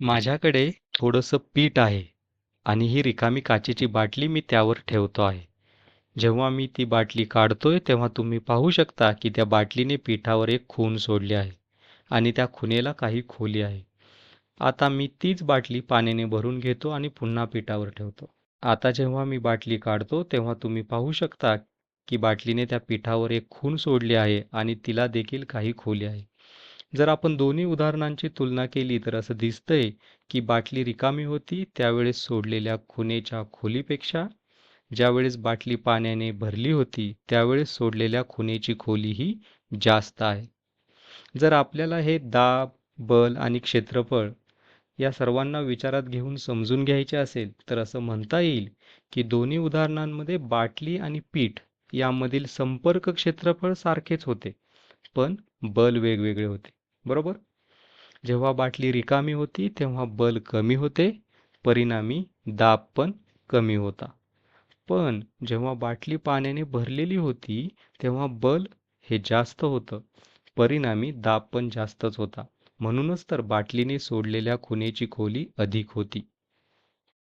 माझ्याकडे थोडंसं पीठ आहे आणि ही रिकामी काचेची बाटली मी त्यावर ठेवतो आहे. जेव्हा मी ती बाटली काढतोय तेव्हा तुम्ही पाहू शकता की त्या बाटलीने पिठावर एक खून सोडली आहे आणि त्या खुनेला काही खोली आहे. आता मी तीच बाटली पाण्याने भरून घेतो आणि पुन्हा पिठावर ठेवतो. आता जेव्हा मी बाटली काढतो तेव्हा तुम्ही पाहू शकता की बाटलीने त्या पिठावर एक खून सोडली आहे आणि तिला देखील काही खोली आहे. जर आपण दोन्ही उदाहरणांची तुलना केली तर असं दिसतंय की बाटली रिकामी होती त्यावेळेस सोडलेल्या खुनेच्या खोलीपेक्षा ज्यावेळेस बाटली पाण्याने भरली होती त्यावेळेस सोडलेल्या खुनेची खोली ही जास्त आहे. जर आपल्याला हे दाब, बल आणि क्षेत्रफळ या सर्वांना विचारात घेऊन समजून घ्यायचे असेल तर असं म्हणता येईल की दोन्ही उदाहरणांमध्ये बाटली आणि पीठ यामधील संपर्क क्षेत्रफळ सारखेच होते, पण बल वेगवेगळे होते. बरोबर? जेव्हा बाटली रिकामी होती तेव्हा बल कमी होते, परिणामी दाब पण कमी होता. पण जेव्हा बाटली पाण्याने भरलेली होती तेव्हा बल हे जास्त होतं, परिणामी दाब पण जास्तच होता. म्हणूनच तर बाटलीने सोडलेल्या खुनेची खोली अधिक होती.